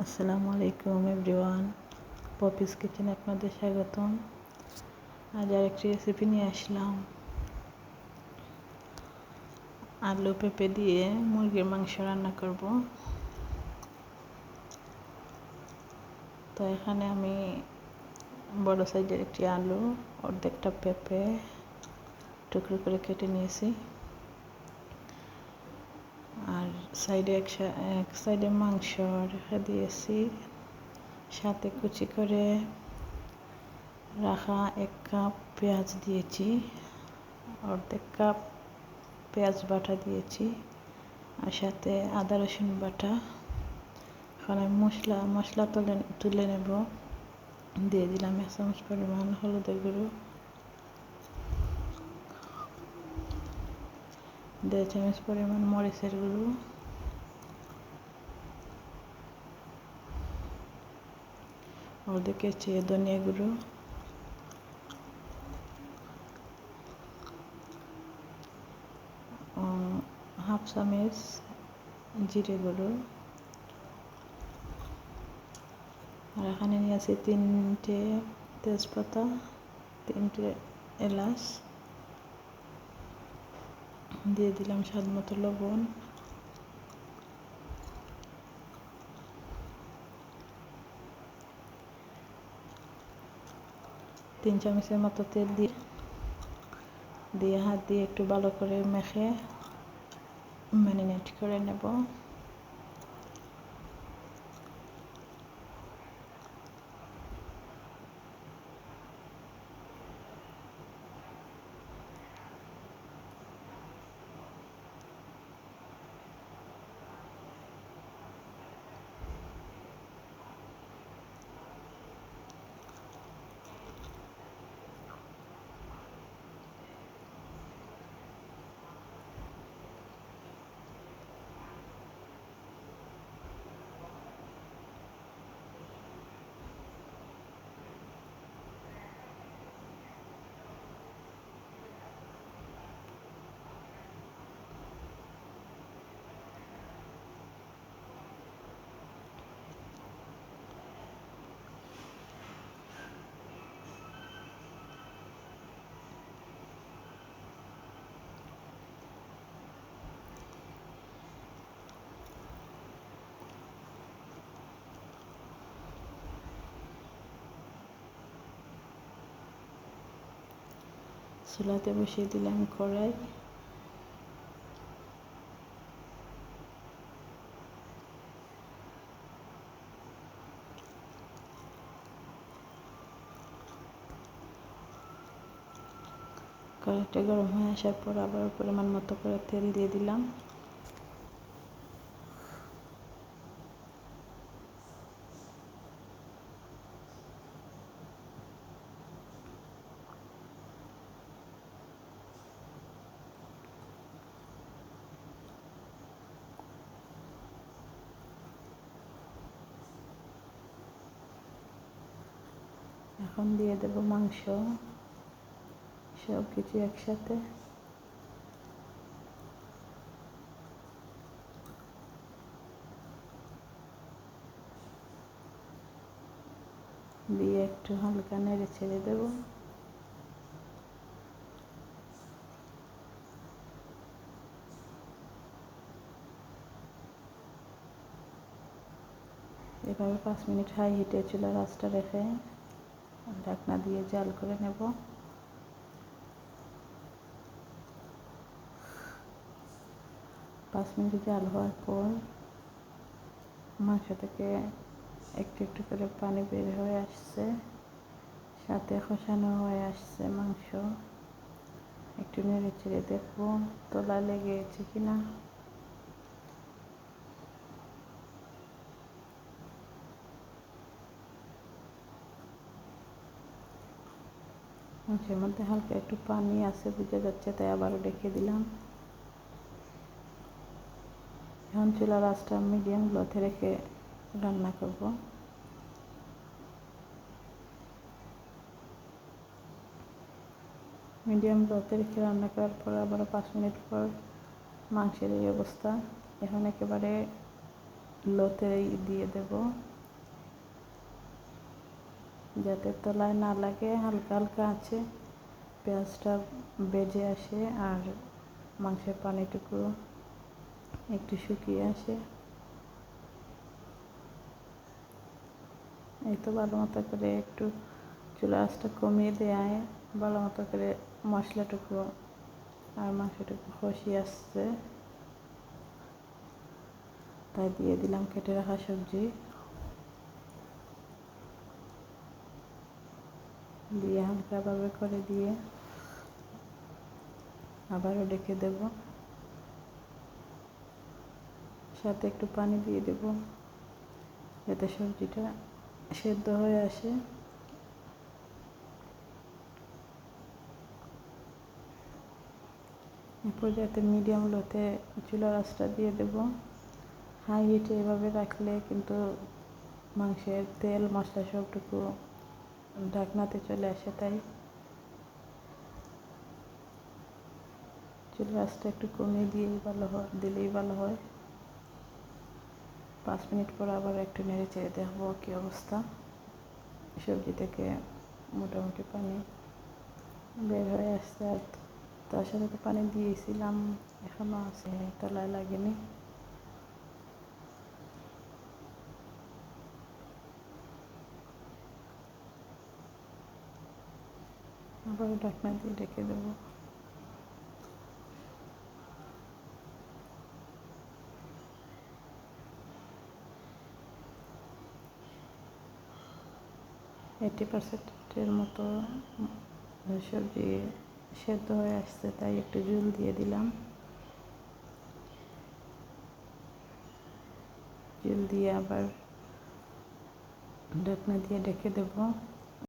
আসসালামু আলাইকুম everyone. Poppy's কিচেনে আপনাদের স্বাগতম। আজ আর একটি রেসিপি নিয়ে আসলাম। আলু পেঁপে দিয়ে মুরগির মাংস রান্না করব। তো এখানে আমি বড় সাইজের একটি আলু, অর্ধেকটা পেঁপে টুকরো করে কেটে নিয়েছি। আর সাইডে এক এক সাইডে মাংস রেখে দিয়েছি। সাথে কুচি করে রাখা এক কাপ পেঁয়াজ দিয়েছি, অর্ধেক কাপ পেঁয়াজ বাটা দিয়েছি আর সাথে আদা রসুন বাটা। আমি মশলা মশলা তুলে তুলে নেব। দিয়ে দিলাম এক চামচ পরিমাণ হলুদের গুঁড়ো। দেড় চামচ পরিমাণ মরিচের গুঁড়ো ওদিকে চেয়ে ধনিয়া গুঁড়ো হাফ চামচ জিরে গুঁড়ো আর এখানে নিয়ে আছে তিনটে তেজপাতা তিনটে এলাচ দিয়ে দিলাম স্বাদ মতো লবণ। তিন চামচের মতো তেল দিয়ে দিয়ে হাত দিয়ে একটু ভালো করে মেখে ম্যারিনেট করে নেব। চুলাতে বসিয়ে দিলাম কড়াই। কড়াইটা গরম হয়ে আসার পর আবার পরিমাণ মতো করে তেল দিয়ে দিলাম। এখন দিয়ে দেব মাংস। সব কিছু একসাথে। দিয়ে একটু হালকা নেড়ে ছেড়ে দেবো। এভাবে পাঁচ মিনিট হাই হিটে চুলার রাস্তা রেখে ঢাকনা দিয়ে জাল করে নেব। পাঁচ মিনিট জাল হওয়ার পর মাংস থেকে একটু একটু করে পানি বের হয়ে আসছে, সাথে খসানো হয়ে আসছে মাংস। একটু নেড়ে চেড়ে দেখব তোলা লেগেছে কিনা। মাংসের মধ্যে হালকা একটু পানি আছে, বুঝে যাচ্ছে, তাই আবারও ডেকে দিলাম। এখন চুলার আঁচটা মিডিয়াম লোতে রেখে রান্না করব। মিডিয়াম লোতে রেখে রান্না করার পর আবারও পাঁচ মিনিট পর মাংসের এই অবস্থা। এখন একেবারে লোতেই দিয়ে দেব। যাতে তলায় না লাগে, হালকা হালকা আছে। পেঁয়াজটা বেজে আসে আর মাংসের পানিটুকু একটু শুকিয়ে আসে। এই তো ভালো মতো করে একটু চুলা আঁচটা কমিয়ে দেয় ভালো মতো করে মশলাটুকু আর মাংসটুকু কষিয়ে আসছে। তাই দিয়ে দিলাম কেটে রাখা সবজি। দিয়ে হালকাভাবে করে দিয়ে আবারও ডেকে দেব। সাথে একটু পানি দিয়ে দেব যাতে সবজিটা সেদ্ধ হয়ে আসে। এরপর যাতে মিডিয়াম লোতে চুলার আঁচটা দিয়ে দেব। হাই হিটে এভাবে রাখলে কিন্তু মাংসের তেল, মশলা সবটুকু ঢাকনাতে চলে আসে, তাই। চুলার আঁচটা একটু কমিয়ে দিয়েই ভালো হয়, দিলেই ভালো হয়। পাঁচ মিনিট পর আবার একটু নেড়ে চেড়ে দেখব কী অবস্থা। সবজি থেকে মোটামুটি পানি বের হয়ে আসছে, আর তার সাথে তো পানি দিয়েছিলাম এখনও আছে, তলায় লাগেনি। আবার ঢাকনা দিয়ে রেখে দেবো। এইটি পার্সেন্টের মতো সবজি সেদ্ধ হয়ে আসছে, তাই একটু জল দিয়ে দিলাম। জল দিয়ে আবার ঢাকনা দিয়ে ডেকে দেবো।